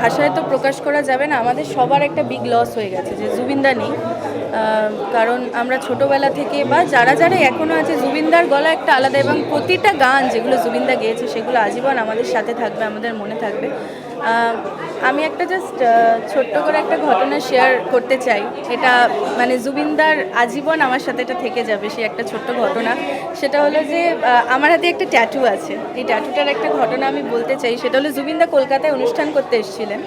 ভাষায় তো প্রকাশ করা যাবে না, আমাদের সবার একটা বিগ লস হয়ে গেছে যে জুবিনদা নেই। কারণ আমরা ছোটবেলা থেকে বা যারা যারা এখনও আছে, জুবিনদার গলা একটা আলাদা এবং প্রতিটা গান যেগুলো জুবিনদা গেয়েছে, সেগুলো আজীবন আমাদের সাথে থাকবে, আমাদের মনে থাকবে। আমি একটা জাস্ট ছোট্ট করে একটা ঘটনা শেয়ার করতে চাই। এটা মানে জুবিনদার আজীবন আমার সাথে এটা থেকে যাবে, সেই একটা ছোট্ট ঘটনা। সেটা হলো যে আমার হাতে একটা ট্যাটু আছে। এই ট্যাটুটার একটা ঘটনা আমি বলতে চাই। সেটা হলো জুবিনদা কলকাতায় অনুষ্ঠান করতে এসেছিলেন।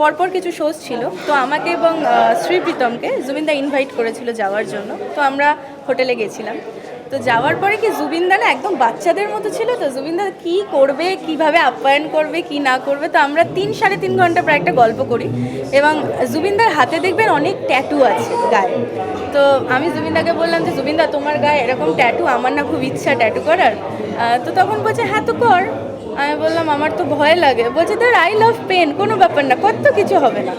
পরপর কিছু শোজ ছিল। তো আমাকে এবং শ্রী প্রীতমকে জুবিনদা ইনভাইট করেছিল যাওয়ার জন্য। তো আমরা হোটেলে গেছিলাম। তো যাওয়ার পরে কি জুবিনদা না একদম বাচ্চাদের মতো ছিল? তো জুবিনদা কি করবে, কীভাবে আপ্যায়ন করবে, কি না করবে? তো আমরা তিন সাড়ে তিন ঘণ্টা প্রায় একটা গল্প করি এবং জুবিনদার হাতে দেখবেন অনেক ট্যাটু আছে গায়ে। তো আমি জুবিনদাকে বললাম যে জুবিনদা তোমার গায়ে এরকম ট্যাটু আমার না খুব ইচ্ছা ট্যাটু করার। তো তখন বলছে হ্যাঁ তো কর। আমি বললাম, আমার তো ভয় লাগে। বলছে তোর আই লাভ পেন কোনো ব্যাপার না, কত কিছু হবে না।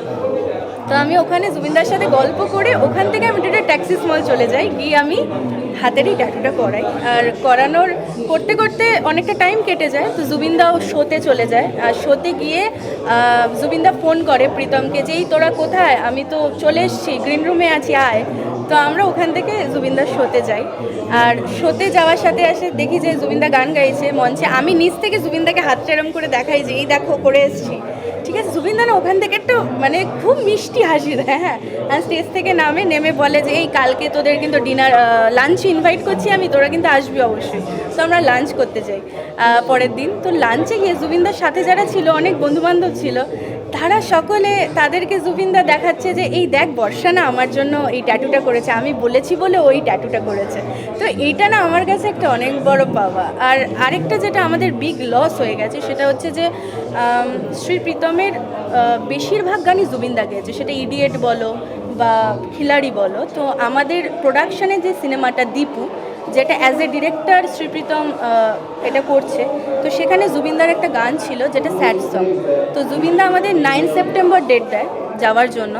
তো আমি ওখানে জুবিনদার সাথে গল্প করে ওখান থেকে আমি ডিরেক্ট ট্যাক্সি স্মল চলে যাই, গিয়ে আমি হাতেরই ট্যাটুটা করাই। আর করানোর করতে করতে অনেকটা টাইম কেটে যায়, তো জুবিনদাও শোতে চলে যায়। আর শোতে গিয়ে জুবিনদা ফোন করে প্রীতমকে যে, এই তোরা কোথায়? আমি তো চলে এসেছি গ্রিন রুমে আছি, আয়। তো আমরা ওখান থেকে জুবিনদার শোতে যাই। আর শোতে যাওয়ার সাথে আসে দেখি যে, জুবিনদা গান গাইছে মঞ্চে। আমি নিচ থেকে জুবিনদাকে হাতটা এরম করে দেখাই যে, এই দেখো, করে এসেছি। ঠিক আছে জুবিনদা না ওখান থেকে একটু মানে খুব মিষ্টি হাসি দেয় হ্যাঁ আর স্টেজ থেকে নামে নেমে বলে যে এই কালকে তোদের কিন্তু ডিনার লাঞ্চ ইনভাইট করছি আমি তোরা কিন্তু আসবি অবশ্যই। তো আমরা লাঞ্চ করতে আহ, পরের দিন। তো লাঞ্চে গিয়ে জুবিনদার সাথে যারা ছিল অনেক বন্ধুবান্ধব ছিল তারা সকলে তাদেরকে জুবিনদা দেখাচ্ছে যে এই দেখ বর্ষা না আমার জন্য এই ট্যাটুটা করেছে আমি বলেছি বলে ওই ট্যাটুটা করেছে। তো এইটা না আমার কাছে একটা অনেক বড় পাওয়া। আর আরেকটা যেটা আমাদের বিগ লস হয়ে গেছে সেটা হচ্ছে যে শ্রী প্রীতমের বেশিরভাগ গানই জুবিনদা গেয়েছে। সেটা ইডিয়েট বলো বা খিলাড়ি বলো। তো আমাদের প্রোডাকশানে যে সিনেমাটা দীপু যেটা অ্যাজ এ ডিরেক্টর শ্রীপ্রীতম আহ, এটা করছে তো সেখানে জুবিনদার একটা গান ছিল যেটা স্যাড সং তো জুবিনদা আমাদের নাইন সেপ্টেম্বর ডেট দেয় যাওয়ার জন্য।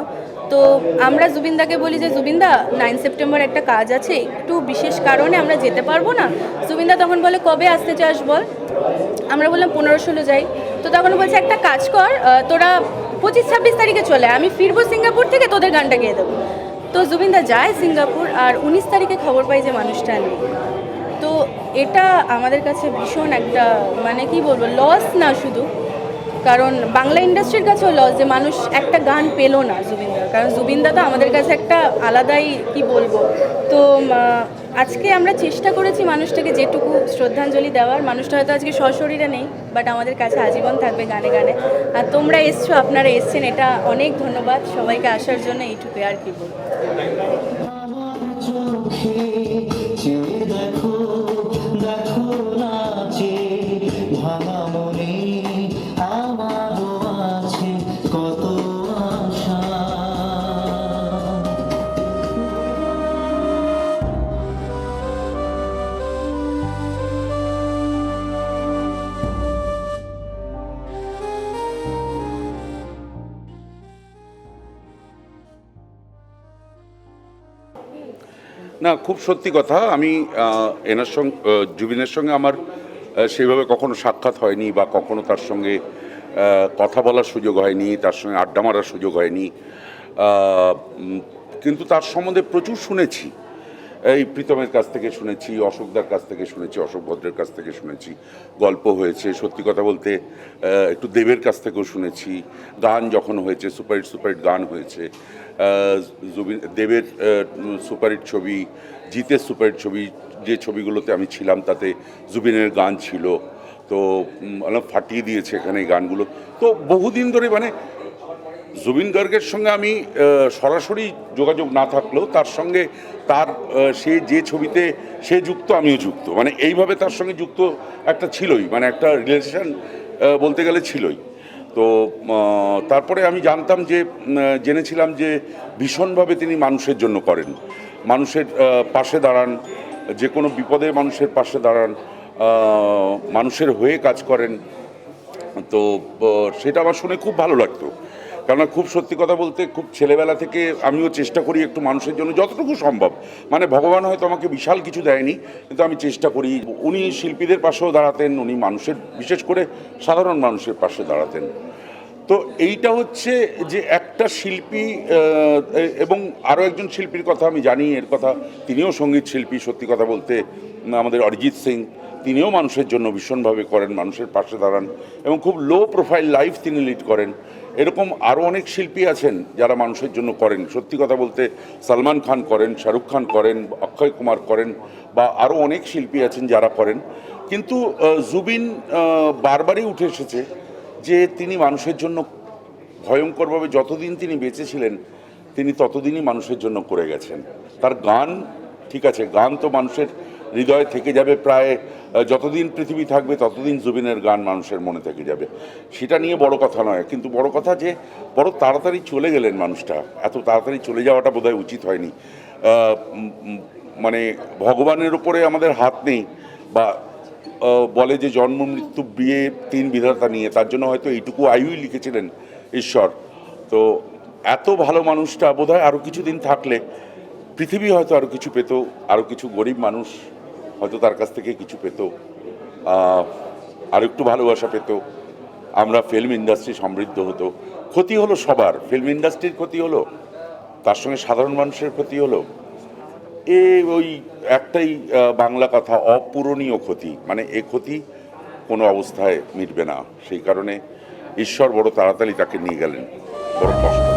তো আমরা জুবিনদাকে বলি যে, জুবিনদা নাইন সেপ্টেম্বর একটা কাজ আছে, একটু বিশেষ কারণে আমরা যেতে পারব না? জুবিনদা তখন বলে, কবে আসতে চাস বল? আমরা বললাম, পনেরো ষোলো যাই। তো তখন বলছে, একটা কাজ কর তোরা পঁচিশ ছাব্বিশ তারিখে চলে আমি ফিরবো সিঙ্গাপুর থেকে, তোদের গানটা গেয়ে দেবো। তো জুবিনদা যায় সিঙ্গাপুর, আর উনিশ তারিখে খবর পাই যে, মানুষটা নেই। তো এটা আমাদের কাছে ভীষণ একটা মানে কি বলব লস না শুধু কারণ বাংলা ইন্ডাস্ট্রির কাছেও লস যে মানুষ একটা গান পেল না জুবিনদার। কারণ জুবিনদা তো আমাদের কাছে একটা আলাদাই, কি বলব? তো আজকে আমরা চেষ্টা করেছি মানুষটাকে যেটুকু শ্রদ্ধাঞ্জলি দেওয়ার। মানুষটা হয়তো আজকে সশরীরে নেই বাট আমাদের কাছে আজীবন থাকবে গানে গানে। আর তোমরা এসছো, আপনারা এসছেন, এটা অনেক ধন্যবাদ। সবাইকে আসার জন্য এইটুকু আর কি বলব। না, খুব সত্যি কথা, আমি এনার সঙ্গে জুবিনের সঙ্গে আমার সেইভাবে কখনো সাক্ষাৎ হয়নি বা কখনো তার সঙ্গে কথা বলার সুযোগ হয়নি, তার সঙ্গে আড্ডা মারার সুযোগ হয়নি। কিন্তু তার সম্বন্ধে প্রচুর শুনেছি। এই প্রীতমের কাছ থেকে শুনেছি, অশোকদার কাছ থেকে শুনেছি, অশোক ভদ্রের কাছ থেকে শুনেছি, গল্প হয়েছে, সত্যি কথা বলতে একটু দেবের কাছ থেকেও শুনেছি, গান যখন হয়েছে সুপারহিট সুপারহিট গান হয়েছে জুবিন, দেবের সুপারহিট ছবি, জিতের সুপারহিট ছবি, যে ছবিগুলোতে আমি ছিলাম, তাতে জুবিনের গান ছিল, তো ফাটিয়ে দিয়েছে এখানে গানগুলো, তো বহুদিন ধরে মানে জুবিন গার্গের সঙ্গে আমি সরাসরি যোগাযোগ না থাকলেও তার সঙ্গে তার সে যে ছবিতে সে যুক্ত, আমিও যুক্ত। মানে এইভাবে তার সঙ্গে যুক্ত একটা ছিলই মানে একটা রিলেশন বলতে গেলে ছিলই। তো তারপরে আমি জানতাম যে জেনেছিলাম যে ভীষণভাবে তিনি মানুষের জন্য করেন। মানুষের পাশে দাঁড়ান, যে কোনো বিপদে মানুষের পাশে দাঁড়ান মানুষের হয়ে কাজ করেন। তো সেটা আমার শুনে খুব ভালো লাগতো। কেননা খুব সত্যি কথা বলতে খুব ছেলেবেলা থেকে আমিও চেষ্টা করি একটু মানুষের জন্য যতটুকু সম্ভব। মানে ভগবান হয়তো আমাকে বিশাল কিছু দেয়নি, কিন্তু আমি চেষ্টা করি। উনি শিল্পীদের পাশেও দাঁড়াতেন, উনি মানুষের, বিশেষ করে সাধারণ মানুষের পাশে দাঁড়াতেন। তো এইটা হচ্ছে যে একটা শিল্পী এবং আরও একজন শিল্পীর কথা আমি জানি, এর কথা তিনিও সংগীত শিল্পী, সত্যি কথা বলতে আমাদের অরিজিৎ সিং, তিনিও মানুষের জন্য ভীষণভাবে করেন, মানুষের পাশে দাঁড়ান, এবং খুব লো প্রোফাইল লাইফ তিনি লিড করেন। এরকম আরও অনেক শিল্পী আছেন যারা মানুষের জন্য করেন। সত্যি কথা বলতে সালমান খান করেন, শাহরুখ খান করেন, অক্ষয় কুমার করেন বা আরও অনেক শিল্পী আছেন যারা করেন। কিন্তু জুবিন বারবারই উঠে এসেছে যে তিনি মানুষের জন্য ভয়ঙ্করভাবে যতদিন তিনি বেঁচে ছিলেন, তিনি ততদিনই মানুষের জন্য করে গেছেন। তার গান ঠিক আছে, গান তো মানুষের হৃদয়ে থেকে যাবে প্রায় যতদিন পৃথিবী থাকবে, ততদিন জুবিনের গান মানুষের মনে থেকে যাবে। সেটা নিয়ে বড় কথা নয়, কিন্তু বড় কথা যে, বড় তাড়াতাড়ি চলে গেলেন মানুষটা। এত তাড়াতাড়ি চলে যাওয়াটা বোধহয় উচিত হয়নি। মানে ভগবানের উপরে আমাদের হাত নেই, বা বলে যে জন্ম, মৃত্যু, বিয়ে, তিন বিধাতা নিয়ে, তার জন্য হয়তো এইটুকু আয়ুই লিখেছিলেন ঈশ্বর। তো এত ভালো মানুষটা বোধহয় আরও কিছুদিন থাকলে, পৃথিবী হয়তো আরও কিছু পেত আরও কিছু গরিব মানুষ হয়তো তার কাছ থেকে কিছু পেত আর একটু ভালোবাসা পেত। আমরা ফিল্ম ইন্ডাস্ট্রি সমৃদ্ধ হতো। ক্ষতি হলো সবার। ফিল্ম ইন্ডাস্ট্রির ক্ষতি হলো, তার সঙ্গে সাধারণ মানুষের ক্ষতি হলো। এ ওই একটাই বাংলা কথা, অপূরণীয় ক্ষতি। মানে এ ক্ষতি কোনো অবস্থায় মিটবে না। সেই কারণে ঈশ্বর বড় তাড়াতাড়ি তাকে নিয়ে গেলেন। বড় কষ্ট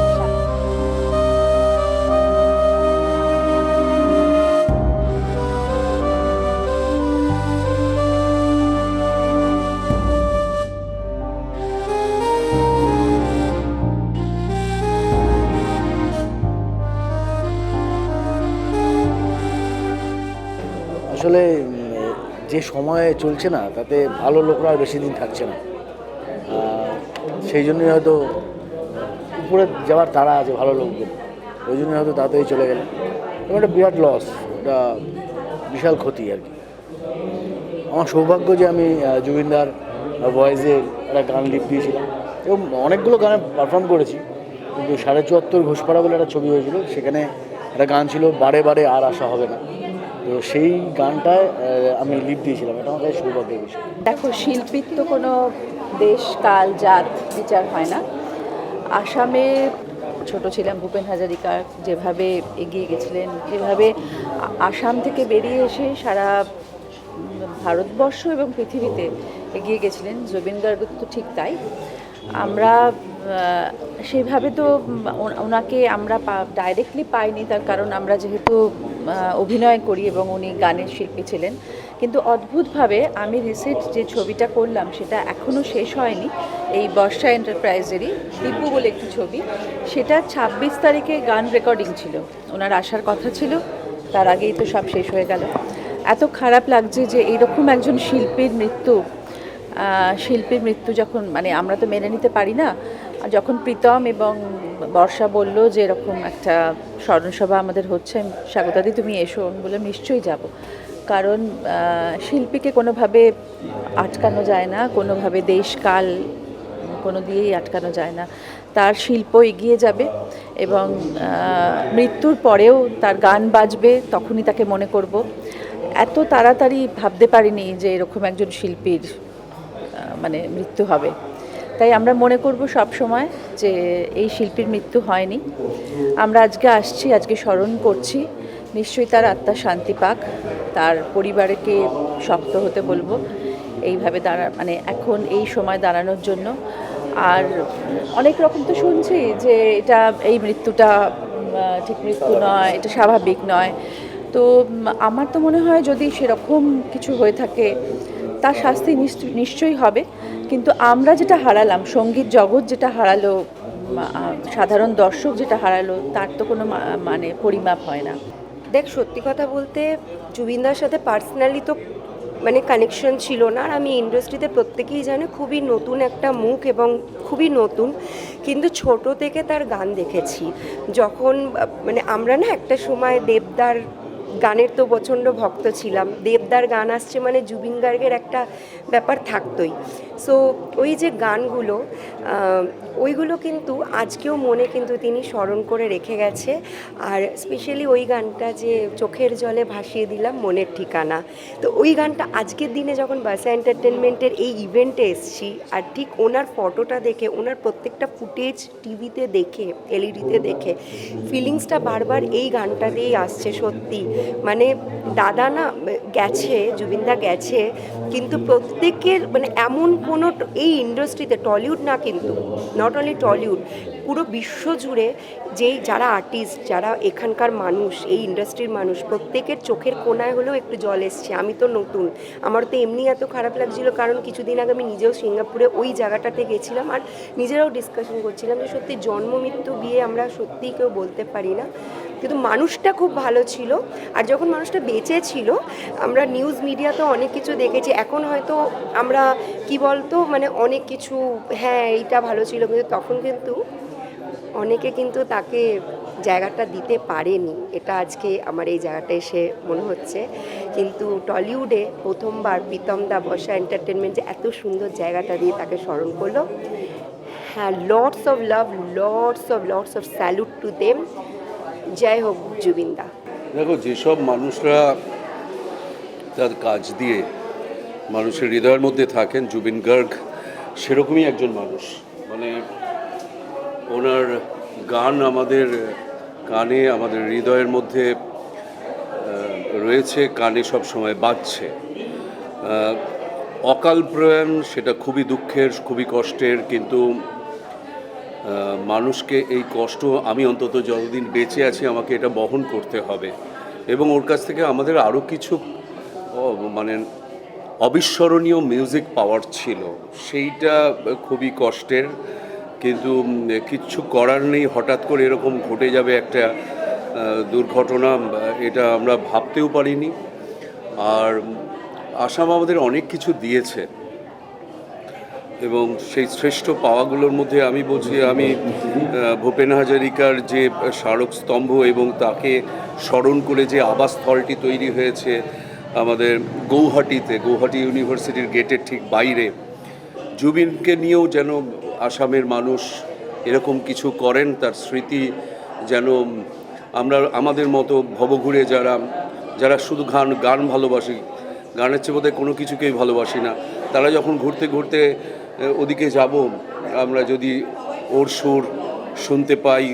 যে সময়ে চলছে না, তাতে ভালো লোকরা আর বেশি দিন থাকছে না। সেই জন্যই হয়তো উপরে যাওয়ার তারা আছে ভালো লোকদের। ওই জন্যই হয়তো তাড়াতাড়ি চলে গেলেন। এবং একটা বিরাট লস একটা বিশাল ক্ষতি আর কি। আমার সৌভাগ্য যে আমি জুবিনদার ভয়েসের একটা গান লিপ দিয়েছিলাম। এবং অনেকগুলো গানে পারফর্ম করেছি। কিন্তু সাড়ে চুয়াত্তর ঘোষপাড়া বলে একটা ছবি হয়েছিল। সেখানে একটা গান ছিল, বারে বারে আর আসা হবে না। তো সেই গানটায় আমি লিপ দিয়েছিলাম। এটা কাছে সৌভাগ্যের বিষয়। দেখো, শিল্পীর তো কোনো দেশ, কাল, জাত, বিচার হয় না। আসামে ছোট ছিলাম ভূপেন হাজারিকা যেভাবে এগিয়ে গেছিলেন, যেভাবে আসাম থেকে বেরিয়ে এসে সারা ভারতবর্ষ এবং পৃথিবীতে এগিয়ে গেছিলেন, জুবিন গার্গ তো ঠিক তাই। আমরা সেইভাবে তো ওনাকে আমরা ডাইরেক্টলি পাইনি, তার কারণ আমরা যেহেতু অভিনয় করি এবং উনি গানের শিল্পী ছিলেন। কিন্তু অদ্ভুতভাবে আমি রিসেন্ট যে ছবিটা করলাম, সেটা এখনও শেষ হয়নি, এই বর্ষা এন্টারপ্রাইজেরই দিব্যু বলে একটি ছবি। সেটা ছাব্বিশ তারিখে গান রেকর্ডিং ছিল। ওনার আসার কথা ছিল, তার আগেই তো সব শেষ হয়ে গেল। এত খারাপ লাগছে যে, এইরকম একজন শিল্পীর মৃত্যু শিল্পীর মৃত্যু যখন মানে আমরা তো মেনে নিতে পারি না, যখন প্রীতম এবং বর্ষা বলল যে এরকম একটা স্মরণসভা আমাদের হচ্ছে, স্বাগতাদি তুমি এসো, আমি নিশ্চয়ই যাব। কারণ শিল্পীকে কোনোভাবে আটকানো যায় না, কোনোভাবে দেশকাল কোনো দিয়েই আটকানো যায় না। তার শিল্প এগিয়ে যাবে এবং মৃত্যুর পরেও তার গান বাজবে, তখনই তাকে মনে করব। এত তাড়াতাড়ি ভাবতে পারিনি যে এরকম একজন শিল্পীর মানে মৃত্যু হবে। তাই আমরা মনে করব সব সময় যে এই শিল্পীর মৃত্যু হয়নি। আমরা আজকে আসছি, আজকে স্মরণ করছি। নিশ্চয়ই তার আত্মা শান্তি পাক, তার পরিবারকে শক্ত হতে বলব এইভাবে দাঁড়া মানে এখন এই সময় দাঁড়ানোর জন্য। আর অনেক রকম তো শুনছি যে এটা, এই মৃত্যুটা ঠিক মৃত্যু নয়, এটা স্বাভাবিক নয়। তো আমার তো মনে হয় যদি সেরকম কিছু হয়ে থাকে তার শাস্তি নিশ্চ- নিশ্চয়ই হবে। কিন্তু আমরা যেটা হারালাম, সংগীত জগৎ যেটা হারালো সাধারণ দর্শক যেটা হারালো, তার তো কোনো মানে পরিমাপ হয় না। দেখ, সত্যি কথা বলতে, জুবিনদার সাথে পার্সোনালি তো মানে কানেকশন ছিল না। আর আমি ইন্ডাস্ট্রিতে প্রত্যেকেই জানে, খুবই নতুন একটা মুখ এবং খুবই নতুন। কিন্তু ছোট থেকে তার গান দেখেছি। যখন মানে আমরা না একটা সময় দেবদার গানের তো প্রচণ্ড ভক্ত ছিলাম। দেবদার গান আসছে মানে জুবিন গার্গের একটা ব্যাপার থাকতোই। সো ওই যে গানগুলো ওইগুলো কিন্তু আজকেও মনে কিন্তু তিনি স্মরণ করে রেখে গেছে। আর স্পেশালি ওই গানটা যে চোখের জলে ভাসিয়ে দিলাম মনের ঠিকানা। তো ওই গানটা আজকের দিনে যখন বাসা এন্টারটেনমেন্টের এই ইভেন্টে এসছি, আর ঠিক ওনার ফটোটা দেখে, ওনার প্রত্যেকটা ফুটেজ টিভিতে দেখে এলইডিতে দেখে ফিলিংসটা বারবার এই গানটা দিয়েই আসছে সত্যি। মানে দাদা না, গেছে, জুবিনদা গেছে, কিন্তু প্রত্যেকের মানে এমন কোনো এই ইন্ডাস্ট্রিতে টলিউড না কিন্তু নট অনলি টলিউড পুরো বিশ্ব জুড়ে যেই যারা আর্টিস্ট যারা এখানকার মানুষ, এই ইন্ডাস্ট্রির মানুষ, প্রত্যেকের চোখের কোনায় হলেও একটু জল এসছে। আমি তো নতুন। আমার তো এমনি এত খারাপ লাগছিল কারণ কিছুদিন আগে আমি নিজেও সিঙ্গাপুরে ওই জায়গাটাতে গেছিলাম আর নিজেরাও ডিসকাশন করছিলাম যে সত্যি জন্ম, মৃত্যু বিয়ে আমরা সত্যিই কেউ বলতে পারি না। কিন্তু মানুষটা খুব ভালো ছিল আর যখন মানুষটা বেঁচে ছিল, আমরা নিউজ মিডিয়াতে অনেক কিছু দেখেছি। এখন হয়তো আমরা, কি বলতো মানে অনেক কিছু হ্যাঁ এইটা ভালো ছিল। কিন্তু তখন কিন্তু অনেকে কিন্তু তাকে জায়গাটা দিতে পারেনি। এটা আজকে আমার এই জায়গাটা এসে মনে হচ্ছে। কিন্তু টলিউডে প্রথমবার প্রীতম দা বসা এন্টারটেনমেন্ট যে এত সুন্দর জায়গাটা দিয়ে তাকে স্মরণ করল। হ্যাঁ lords of love lords of lords of salute to them জয় হোক জুবিনদা দেখো, যেসব মানুষরা তার কাজ দিয়ে মানুষের হৃদয়ের মধ্যে থাকেন, জুবিন গার্গ, সেরকমই একজন মানুষ। মানে ওনার গান আমাদের কানে, আমাদের হৃদয়ের মধ্যে রয়েছে, কানে সব সময় বাজছে। অকাল প্রয়াণ, সেটা খুবই দুঃখের, খুবই কষ্টের, কিন্তু মানুষকে এই কষ্ট, আমি অন্তত যতদিন বেঁচে আছি, আমাকে এটা বহন করতে হবে। এবং ওর কাছ থেকে আমাদের আরও কিছু মানে অবিস্মরণীয় মিউজিক পাওয়ার ছিল। সেইটা খুবই কষ্টের। কিন্তু কিচ্ছু করার নেই। হঠাৎ করে এরকম ঘটে যাবে একটা দুর্ঘটনা, এটা আমরা ভাবতেও পারিনি। আর আসাম আমাদের অনেক কিছু দিয়েছে। এবং সেই শ্রেষ্ঠ পাওয়াগুলোর মধ্যে আমি বলছি, আমি ভূপেন হাজারিকার যে স্মারক স্তম্ভ এবং তাকে স্মরণ করে যে আবাসস্থলটি তৈরি হয়েছে আমাদের গৌহাটিতে, গৌহাটি ইউনিভার্সিটির গেটের ঠিক বাইরে জুবিনকে নিয়েও যেন আসামের মানুষ এরকম কিছু করেন, তার স্মৃতি যেন আমরা, আমাদের মতো ভবঘুরে যারা যারা শুধু গান গান ভালোবাসি, গানের চেয়ে বোধহয় কোনো কিছুকেই ভালোবাসি না, তারা যখন ঘুরতে ঘুরতে ওদিকে যাব, আমরা যদি ওর সুর শুনতে পাই,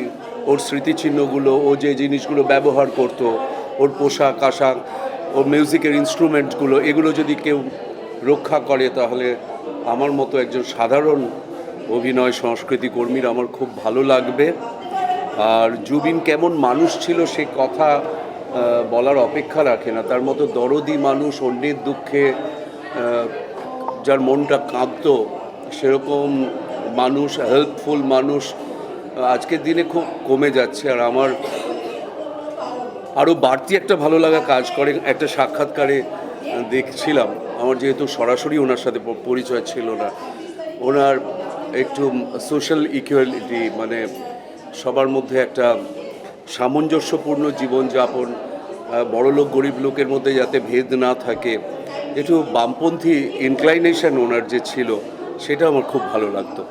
ওর স্মৃতিচিহ্নগুলো, ও যে জিনিসগুলো ব্যবহার করতো, ওর পোশাক, আশাক, ওর মিউজিকের ইনস্ট্রুমেন্টগুলো এগুলো যদি কেউ রক্ষা করে তাহলে আমার মতো একজন সাধারণ অভিনয় সংস্কৃতি কর্মীর আমার খুব ভালো লাগবে। আর জুবিন কেমন মানুষ ছিল সে কথা বলার অপেক্ষা রাখে না। তার মতো দরদি মানুষ, অন্যের দুঃখে যার মনটা কাঁদতো, সেরকম মানুষ হেল্পফুল মানুষ আজকের দিনে খুব কমে যাচ্ছে। আর আমার আরও বাড়তি একটা ভালো লাগা কাজ করে, একটা সাক্ষাৎকারে দেখছিলাম। আমার যেহেতু সরাসরি ওনার সাথে পরিচয় ছিল না, ওনার একটু সোশ্যাল ইকুয়ালিটি মানে সবার মধ্যে একটা সামঞ্জস্যপূর্ণ জীবনযাপন বড় লোক গরিব লোকের মধ্যে যাতে ভেদ না থাকে, একটু বামপন্থী ইনক্লাইনেশন ওনার যে ছিল, সেটা আমার খুব ভালো লাগতো।